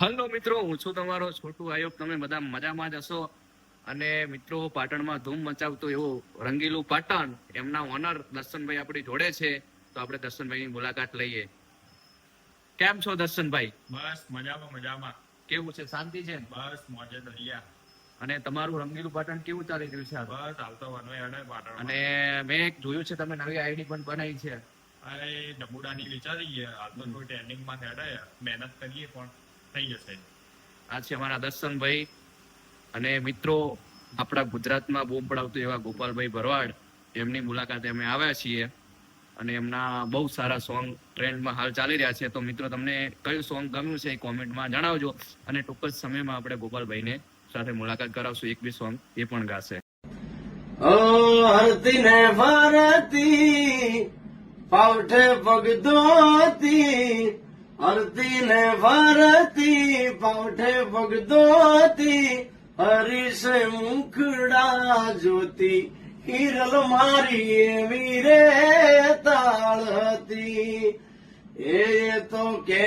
Hello મિત્રો હું છું તમારો છોટુ આયોગ. તમે બધા મજામાં જ હશો. અને મિત્રો પાટણમાં ધૂમ મચાવતું એવું રંગીલું પાટણ એમના ઓનર દર્શનભાઈ આપણી જોડે છે. તો આપણે દર્શનભાઈની મુલાકાત લઈએ. કેમ છો દર્શનભાઈ? બસ મજામાં મજામાં. કેવું છે? શાંતિ છે? બસ મોજે દરિયા. અને તમારું રંગીલું પાટણ કેવું ચાલી રહ્યું છે? બસ આવતો વનવે અને પાટણ અને મેં એક જોયું છે તમે નવી આઈડી પણ બનાવી છે. અરે ડબુડાની વિચારીએ હાલ તો કોઈ ટ્રેનિંગમાં હેડાય મહેનત કરીએ પણ. થઈ જશે. આ છે અમારા દર્શનભાઈ અને મિત્રો, આપણા ગુજરાતમાં બૂમ પડાવતું એવા ગોપાલભાઈ ભરવાડ. એમની મુલાકાતે અમે આવ્યા છીએ અને એમના બહુ સારા સોંગ ટ્રેન્ડમાં હાલ ચાલી રહ્યા છે. તો મિત્રો, તમને કયું સોંગ ગમ્યું છે એ કોમેન્ટમાં જણાવજો અને ટૂંક જ સમયમાં આપણે ગોપાલભાઈને સાથે મુલાકાત કરાવશું. એક બી સોંગ એ પણ ગાશે. ઓ હરતી ને ભારતી, પાવઠે પગ ધોતી હરતી ને ભરતી પગ ધોતી હરીશ મુખડા જોતી, હિરલ મારી એવી રે તાળ હતી. એ તો કે